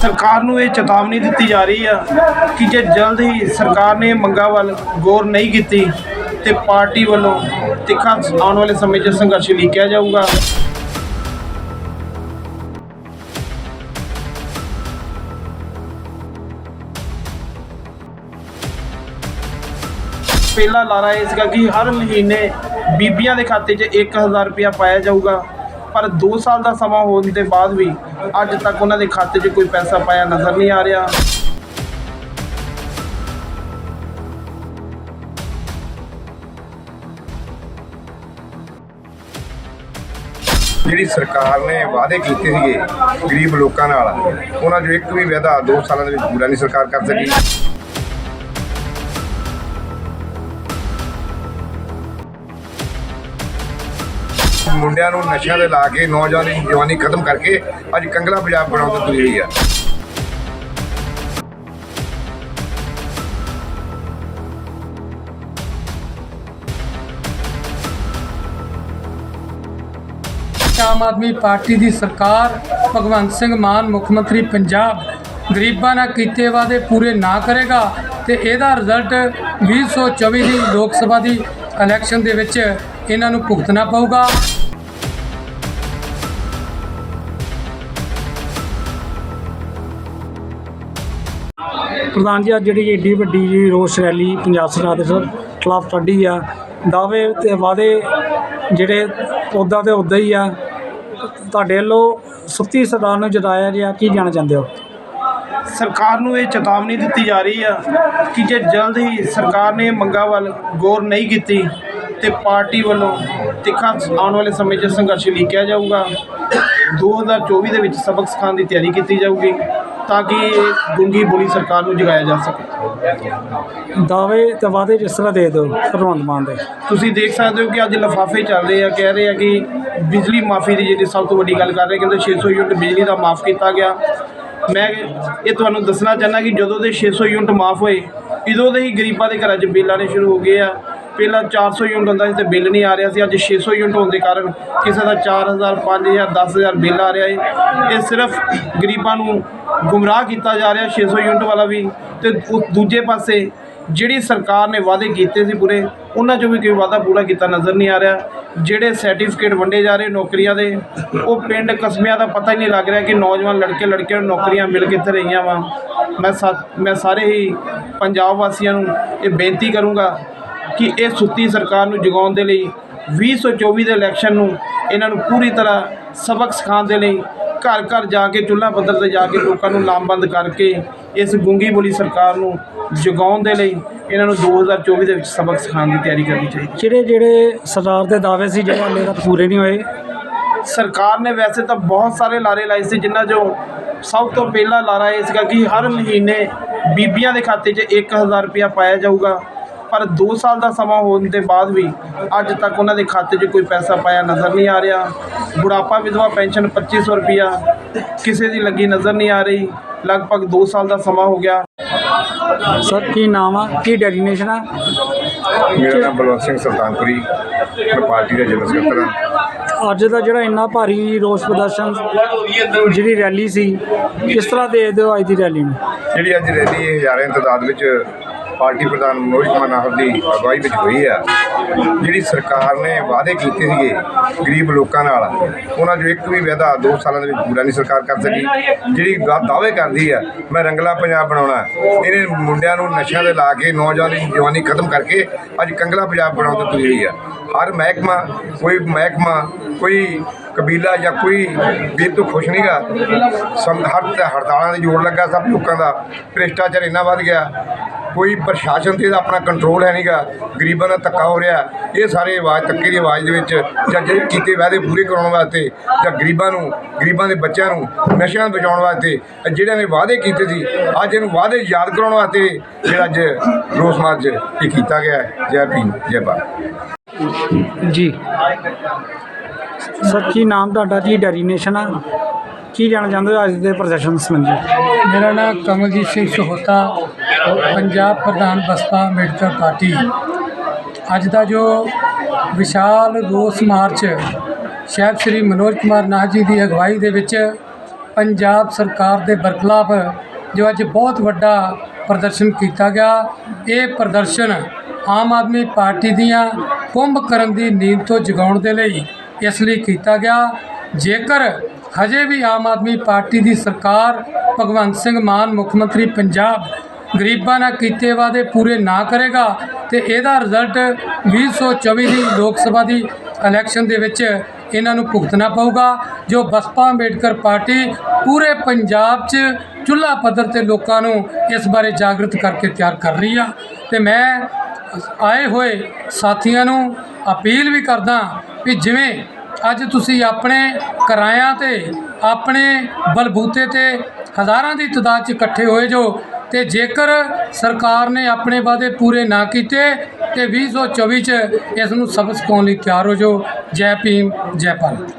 ਸਰਕਾਰ ਨੂੰ ਇਹ ਚੇਤਾਵਨੀ ਦਿੱਤੀ ਜਾ ਰਹੀ ਆ ਕਿ ਜੇ ਜਲਦ ਹੀ ਸਰਕਾਰ ਨੇ ਮੰਗਾਂ ਵੱਲ ਗੌਰ ਨਹੀਂ ਕੀਤੀ ਤੇ ਪਾਰਟੀ ਵੱਲੋਂ ਤਿੱਖਾ ਆਉਣ ਵਾਲੇ ਸਮੇਂ 'ਚ ਸੰਘਰਸ਼ ਲਿਖਿਆ ਜਾਊਗਾ। ਪਹਿਲਾ ਲਾਰਾ ਇਹ ਸੀਗਾ ਕਿ ਹਰ ਮਹੀਨੇ ਬੀਬੀਆਂ ਦੇ ਖਾਤੇ 'ਚ 1000 ਰੁਪਇਆ ਪਾਇਆ ਜਾਊਗਾ। ਪਰ 2 ਸਾਲ ਦਾ ਸਮਾਂ ਹੋਣ ਦੇ ਬਾਅਦ ਵੀ ਅੱਜ ਤੱਕ ਉਹਨਾਂ ਦੇ ਖਾਤੇ 'ਚ ਕੋਈ ਪੈਸਾ ਪਾਇਆ ਨਜ਼ਰ ਨਹੀਂ ਆ ਰਿਹਾ। ਜਿਹੜੀ ਸਰਕਾਰ ਨੇ ਵਾਅਦੇ ਕੀਤੇ ਸੀਗੇ ਗਰੀਬ ਲੋਕਾਂ ਨਾਲ, ਉਹਨਾਂ 'ਚੋਂ ਇੱਕ ਵੀ ਵਾਅਦਾ 2 ਸਾਲਾਂ ਦੇ ਵਿੱਚ ਪੂਰਾ ਨਹੀਂ ਸਰਕਾਰ ਕਰ ਸਕੀ। ਮੁੰਡਿਆਂ ਨੂੰ ਨਸ਼ਿਆਂ ਦੇ ਲਾ ਕੇ ਨੌਜਵਾਨੀ ਜਵਾਨੀ ਖਤਮ ਕਰਕੇ ਅੱਜ ਕੰਗਲਾ ਪੰਜਾਬ ਬਣਾਉਣ ਤੇ ਤੁਲੀ ਹੋਈ ਆ। ਆਮ ਆਦਮੀ ਪਾਰਟੀ ਦੀ ਸਰਕਾਰ ਭਗਵੰਤ ਸਿੰਘ ਮਾਨ, ਮੁੱਖ ਮੰਤਰੀ ਪੰਜਾਬ ਗਰੀਬਾਂ ਨਾਲ ਕੀਤੇ ਵਾਅਦੇ ਪੂਰੇ ਨਾ ਕਰੇਗਾ ਤੇ ਇਹਦਾ ਰਿਜ਼ਲਟ 2024 ਦੀ ਲੋਕ ਸਭਾ ਦੀ ਇਲੈਕਸ਼ਨ ਦੇ ਵਿੱਚ ਇਹਨਾਂ ਨੂੰ ਭੁਗਤਣਾ ਪਊਗਾ। ਪ੍ਰਧਾਨ ਜੀ, ਅੱਜ ਜਿਹੜੀ ਏਡੀ ਵੱਡੀ ਜੀ ਰੋਸ ਰੈਲੀ ਪੰਜਾਬ ਸਰਕਾਰ ਦੇ ਖਿਲਾਫ ਕੱਢੀ ਆ, ਦਾਅਵੇ ਤੇ ਵਾਅਦੇ ਜਿਹੜੇ ਉੱਦਾਂ ਤੇ ਉੱਦਾਂ ਹੀ ਆ, ਤੁਹਾਡੇ ਵੱਲੋਂ ਸੁੱਤੀ ਸਰਦਾਰ ਨੂੰ ਜਤਾਇਆ ਗਿਆ, ਕੀ ਜਾਣਾ ਚਾਹੁੰਦੇ ਹੋ? ਸਰਕਾਰ ਨੂੰ ਇਹ ਚੇਤਾਵਨੀ ਦਿੱਤੀ ਜਾ ਰਹੀ ਆ ਕਿ ਜੇ ਜਲਦ ਹੀ ਸਰਕਾਰ ਨੇ ਮੰਗਾਂ ਵੱਲ ਗੌਰ ਨਹੀਂ ਕੀਤੀ ਤੇ ਪਾਰਟੀ ਵੱਲੋਂ ਤਿੱਖਾ ਆਉਣ ਵਾਲੇ ਸਮੇਂ 'ਚ ਸੰਘਰਸ਼ ਲਿਖਿਆ ਜਾਊਗਾ। 2024 ਦੇ ਵਿੱਚ ਸਬਕ ਸਿਖਾਉਣ ਦੀ ਤਿਆਰੀ ਕੀਤੀ ਜਾਊਗੀ ਤਾਂ ਕਿ ਗੁੰਗੀ ਬੋਲੀ ਸਰਕਾਰ ਨੂੰ ਜਗਾਇਆ ਜਾ ਸਕੇ। ਦਾਅਵੇ ਤੇ ਵਾਅਦੇ ਜਿਸ ਤਰ੍ਹਾਂ ਦੇ ਦਿਓ ਭਗਵੰਤ ਮਾਨ ਦੇ। ਤੁਸੀਂ ਦੇਖ ਸਕਦੇ ਹੋ ਕਿ ਅੱਜ ਲਫਾਫੇ ਚੱਲ ਰਹੇ ਆ ਕਹਿ ਰਹੇ ਆ ਕਿ ਬਿਜਲੀ ਮਾਫੀ ਦੀ ਜਿਹੜੀ ਸਭ ਤੋਂ ਵੱਡੀ ਗੱਲ ਕਰ ਰਹੇ ਕਹਿੰਦੇ 600 ਯੂਨਿਟ ਬਿਜਲੀ ਦਾ ਮਾਫ ਕੀਤਾ ਗਿਆ। ਮੈਂ ਇਹ ਤੁਹਾਨੂੰ ਦੱਸਣਾ ਚਾਹੁੰਦਾ ਕਿ ਜਦੋਂ ਦੇ 600 ਯੂਨਿਟ ਮਾਫ ਹੋਏ ਇਦੋਂ ਦੇ ਹੀ ਗਰੀਬਾਂ ਦੇ ਘਰਾਂ 'ਚ ਬਿੱਲ ਆਉਣੇ ਸ਼ੁਰੂ ਹੋ ਗਏ ਆ। ਪਹਿਲਾਂ 400 ਯੂਨਿਟ ਹੁੰਦਾ ਸੀ ਤੇ ਬਿੱਲ ਨਹੀਂ ਆ ਰਿਹਾ ਸੀ। ਅੱਜ 600 ਯੂਨਿਟ ਹੋਣ ਦੇ ਕਾਰਨ ਕਿਸੇ ਦਾ 4000 5000 10000 ਬਿੱਲ ਆ ਰਿਹਾ ਹੈ ਇਹ ਸਿਰਫ ਗਰੀਬਾਂ ਨੂੰ ਗੁੰਮਰਾਹ ਕੀਤਾ ਜਾ ਰਿਹਾ 600 ਯੂਨਿਟ ਵਾਲਾ ਵੀ। ਤੇ ਉਹ ਦੂਜੇ ਪਾਸੇ ਜਿਹੜੀ ਸਰਕਾਰ ਨੇ ਵਾਅਦੇ ਕੀਤੇ ਸੀ ਪੂਰੇ, ਉਹਨਾਂ 'ਚੋਂ ਵੀ ਕੋਈ ਵਾਅਦਾ ਪੂਰਾ ਕੀਤਾ ਨਜ਼ਰ ਨਹੀਂ ਆ ਰਿਹਾ। ਜਿਹੜੇ ਸਰਟੀਫਿਕੇਟ ਵੰਡੇ ਜਾ ਰਹੇ ਨੌਕਰੀਆਂ ਦੇ, ਉਹ ਪਿੰਡ ਕਸਬਿਆਂ ਦਾ ਪਤਾ ਹੀ ਨਹੀਂ ਲੱਗ ਰਿਹਾ ਕਿ ਨੌਜਵਾਨ ਲੜਕੇ, ਲੜਕੀਆਂ ਨੂੰ ਨੌਕਰੀਆਂ ਮਿਲ ਕਿੱਥੇ ਰਹੀਆਂ ਵਾ। ਮੈਂ ਸਾ, ਮੈਂ ਸਾਰੇ ਹੀ ਪੰਜਾਬ ਵਾਸੀਆਂ ਨੂੰ ਇਹ ਬੇਨਤੀ ਕਰੂੰਗਾ ਕਿ ਇਹ ਸੁੱਤੀ ਸਰਕਾਰ ਨੂੰ ਜਗਾਉਣ ਦੇ ਲਈ 2024 ਦੇ ਇਲੈਕਸ਼ਨ ਨੂੰ ਇਹਨਾਂ ਨੂੰ ਪੂਰੀ ਤਰ੍ਹਾਂ ਸਬਕ ਸਿਖਾਉਣ ਦੇ ਲਈ ਘਰ ਘਰ ਜਾ ਕੇ ਚੁੱਲ੍ਹਾ ਪੱਧਰ ਤੇ ਜਾ ਕੇ ਲੋਕਾਂ ਨੂੰ ਲਾਮਬੰਦ ਕਰਕੇ ਇਸ ਗੁੰਗੀ ਬੋਲੀ ਸਰਕਾਰ ਨੂੰ ਜਗਾਉਣ ਦੇ ਲਈ ਇਹਨਾਂ ਨੂੰ 2024 ਦੇ ਵਿੱਚ ਸਬਕ ਸਿਖਾਉਣ ਦੀ ਤਿਆਰੀ ਕਰਨੀ ਚਾਹੀਦੀ ਜਿਹੜੇ ਜਿਹੜੇ ਸਰਕਾਰ ਦੇ ਦਾਅਵੇ ਸੀ ਜਿਹੜੇ ਤੱਕ ਪੂਰੇ ਨਹੀਂ ਹੋਏ? ਸਰਕਾਰ ਨੇ ਵੈਸੇ ਤਾਂ ਬਹੁਤ ਸਾਰੇ ਲਾਰੇ ਲਾਏ ਸੀ ਜਿਨ੍ਹਾਂ 'ਚੋਂ ਸਭ ਤੋਂ ਪਹਿਲਾ ਲਾਰਾ ਇਹ ਸੀਗਾ ਕਿ ਹਰ ਮਹੀਨੇ ਬੀਬੀਆਂ ਦੇ ਖਾਤੇ 'ਚ 1000 ਰੁਪਇਆ ਪਾਇਆ ਜਾਊਗਾ। ਪਰ 2 ਸਾਲ ਦਾ ਸਮਾਂ ਹੋਣ ਦੇ ਬਾਅਦ ਵੀ ਅੱਜ ਤੱਕ ਉਹਨਾਂ ਦੇ ਖਾਤੇ 'ਚ ਕੋਈ ਪੈਸਾ ਪਾਇਆ ਨਜ਼ਰ ਨਹੀਂ ਆ ਰਿਹਾ। ਬੁਢਾਪਾ ਵਿਧਵਾ ਪੈਨਸ਼ਨ 2500 ਰੁਪਇਆ ਕਿਸੇ ਦੀ ਲੱਗੀ ਨਜ਼ਰ ਨਹੀਂ ਆ ਰਹੀ। ਲਗਭਗ 2 ਸਾਲ ਦਾ ਸਮਾਂ ਹੋ ਗਿਆ। ਸਰ ਕੀ ਨਾਮ ਆ? ਕੀ ਡੈਡੀਨੇਸ਼ਨ ਆ? ਮੇਰਾ ਨਾਮ ਬਲਵੰਤ ਸਿੰਘ ਸੁਲਤਾਨਪੁਰੀ ਮੈਂ ਪਾਰਟੀ ਦਾ ਜਨਰਲ ਸਕੱਤਰ ਹਾਂ। ਅੱਜ ਦਾ ਜਿਹੜਾ ਇੰਨਾ ਭਾਰੀ ਰੋਸ ਪ੍ਰਦਰਸ਼ਨ ਜਿਹੜੀ ਰੈਲੀ ਸੀ ਕਿਸ ਤਰ੍ਹਾਂ ਦੇ ਦਿਓ ਅੱਜ ਦੀ ਰੈਲੀ ਨੂੰ? ਜਿਹੜੀ ਅੱਜ ਰੈਲੀ ਹਜ਼ਾਰਾਂ ਤਾਦਾਦ ਵਿੱਚ ਪਾਰਟੀ ਪ੍ਰਧਾਨ ਮਨੋਜ ਕੁਮਾਰ ਨਾਹਰ ਦੀ ਅਗਵਾਈ ਵਿੱਚ ਹੋਈ ਆ। ਜਿਹੜੀ ਸਰਕਾਰ ਨੇ ਵਾਅਦੇ ਕੀਤੇ ਸੀਗੇ ਗਰੀਬ ਲੋਕਾਂ ਨਾਲ, ਉਹਨਾਂ 'ਚੋਂ ਇੱਕ ਵੀ ਵਾਅਦਾ 2 ਸਾਲਾਂ ਦੇ ਵਿੱਚ ਪੂਰਾ ਨਹੀਂ ਸਰਕਾਰ ਕਰ ਸਕੀ। ਜਿਹੜੀ ਦਾਅਵੇ ਕਰਦੀ ਆ, ਮੈਂ ਰੰਗਲਾ ਪੰਜਾਬ ਬਣਾਉਣਾ, ਇਹਨੇ ਮੁੰਡਿਆਂ ਨੂੰ ਨਸ਼ਿਆਂ ਦੇ ਲਾ ਕੇ ਨੌਜਵਾਨੀ ਜਵਾਨੀ ਖਤਮ ਕਰਕੇ ਅੱਜ ਕੰਗਲਾ ਪੰਜਾਬ ਬਣਾਉਣ ਤੇ ਤੁਲੀ ਆ। ਹਰ ਮਹਿਕਮਾ, ਕੋਈ ਮਹਿਕਮਾ, ਕੋਈ ਕਬੀਲਾ ਜਾਂ ਕੋਈ ਵੀ ਤੋਂ ਖੁਸ਼ ਨਹੀਂਗਾ ਸਮ ਹਰ ਹੜਤਾਲਾਂ ਦੇ ਜੋੜ ਲੱਗਾ ਸਭ ਲੋਕਾਂ ਦਾ, ਭ੍ਰਿਸ਼ਟਾਚਾਰ ਇੰਨਾ ਵੱਧ ਗਿਆ, ਕੋਈ ਪ੍ਰਸ਼ਾਸਨ ਤੇ ਆਪਣਾ ਕੰਟਰੋਲ ਹੈ ਨਹੀਂਗਾ ਗਰੀਬਾਂ ਦਾ ਧੱਕਾ ਹੋ ਰਿਹਾ, ਇਹ ਸਾਰੇ ਆਵਾਜ਼ ਧੱਕੇ ਦੀ ਆਵਾਜ਼ ਦੇ ਵਿੱਚ, ਜਾਂ ਜਿਹੜੇ ਕੀਤੇ ਵਾਅਦੇ ਪੂਰੇ ਕਰਾਉਣ ਵਾਸਤੇ, ਜਾਂ ਗਰੀਬਾਂ ਨੂੰ, ਗਰੀਬਾਂ ਦੇ ਬੱਚਿਆਂ ਨੂੰ ਨਸ਼ਿਆਂ ਤੋਂ ਬਚਾਉਣ ਵਾਸਤੇ ਜਿਹੜਿਆਂ ਨੇ ਵਾਅਦੇ ਕੀਤੇ ਸੀ, ਅੱਜ ਇਹਨੂੰ ਵਾਅਦੇ ਯਾਦ ਕਰਾਉਣ ਵਾਸਤੇ ਜਿਹੜਾ ਅੱਜ ਰੋਸ ਮਾਰਚ ਇਹ ਕੀਤਾ ਗਿਆ ਜੈ ਭੀਮ, ਜੈ ਭਾਰਤ। ਜੀ। ਸਰ, ਕੀ ਨਾਮ ਤੁਹਾਡਾ? ਕੀ ਡੈਡੀਨੇਸ਼ਨ ਆ? ਕੀ ਜਾਣਾ ਚਾਹੁੰਦੇ ਹੋ ਅੱਜ ਦੇ ਪ੍ਰਦਰਸ਼ਨ ਸੰਬੰਧੀ? ਮੇਰਾ ਨਾਮ ਕਮਲਜੀਤ ਸਿੰਘ ਸਹੋਤਾ, ਪੰਜਾਬ ਪ੍ਰਧਾਨ ਬਸਪਾ ਅੰਬੇਡਕਰ ਪਾਰਟੀ। ਅੱਜ ਦਾ ਜੋ ਵਿਸ਼ਾਲ ਰੋਸ ਮਾਰਚ ਸ਼ਾਇਦ ਸ੍ਰੀ ਮਨੋਜ ਕੁਮਾਰ ਨਾਥ ਜੀ ਦੀ ਅਗਵਾਈ ਦੇ ਵਿੱਚ ਪੰਜਾਬ ਸਰਕਾਰ ਦੇ ਬਰਖਲਾਫ ਜੋ ਅੱਜ ਬਹੁਤ ਵੱਡਾ ਪ੍ਰਦਰਸ਼ਨ ਕੀਤਾ ਗਿਆ, ਇਹ ਪ੍ਰਦਰਸ਼ਨ ਆਮ ਆਦਮੀ ਪਾਰਟੀ ਦੀਆਂ ਕੁੰਭ ਕਰਨ ਦੀ ਨੀਂਦ ਤੋਂ ਜਗਾਉਣ ਦੇ ਲਈ ਇਸ ਲਈ ਕੀਤਾ ਗਿਆ। ਜੇਕਰ ਹਜੇ ਵੀ ਆਮ ਆਦਮੀ ਪਾਰਟੀ ਦੀ ਸਰਕਾਰ ਭਗਵੰਤ ਸਿੰਘ ਮਾਨ, ਮੁੱਖ ਮੰਤਰੀ ਪੰਜਾਬ ਗਰੀਬਾਂ ਨਾਲ ਕੀਤੇ ਵਾਅਦੇ ਪੂਰੇ ਨਾ ਕਰੇਗਾ ਤੇ ਇਹਦਾ ਰਿਜ਼ਲਟ 2024 ਦੀ ਲੋਕ ਸਭਾ ਦੀ ਇਲੈਕਸ਼ਨ ਦੇ ਵਿੱਚ ਇਹਨਾਂ ਨੂੰ ਭੁਗਤਣਾ ਪਊਗਾ, ਜੋ ਬਸਪਾ ਅੰਬੇਡਕਰ ਪਾਰਟੀ ਪੂਰੇ ਪੰਜਾਬ 'ਚ ਚੁੱਲ੍ਹਾ ਪੱਧਰ ਤੇ ਲੋਕਾਂ ਨੂੰ ਇਸ ਬਾਰੇ ਜਾਗਰਤ ਕਰਕੇ ਤਿਆਰ ਕਰ ਰਹੀ ਆ। ਤੇ ਮੈਂ ਆਏ ਹੋਏ ਸਾਥੀਆਂ ਨੂੰ ਅਪੀਲ ਵੀ ਕਰਦਾ ਵੀ ਜਿਵੇਂ ਅੱਜ ਤੁਸੀਂ ਆਪਣੇ ਕਿਰਾਇਆਂ ਤੇ, ਆਪਣੇ ਬਲਬੂਤੇ ਤੇ ਹਜ਼ਾਰਾਂ ਦੀ ਤਾਦਾਦ 'ਚ ਇਕੱਠੇ ਹੋਏ ਜੋ ਤੇ ਜੇਕਰ ਸਰਕਾਰ ਨੇ ਆਪਣੇ ਵਾਅਦੇ ਪੂਰੇ ਨਾ ਕੀਤੇ ਤੇ 2024 'ਚ ਇਸ ਨੂੰ ਸਬਕ ਸਿਖਾਉਣ ਲਈ ਤਿਆਰ ਹੋ ਜਾਓ ਜੈ ਭੀਮ, ਜੈ ਭਾਰਤ।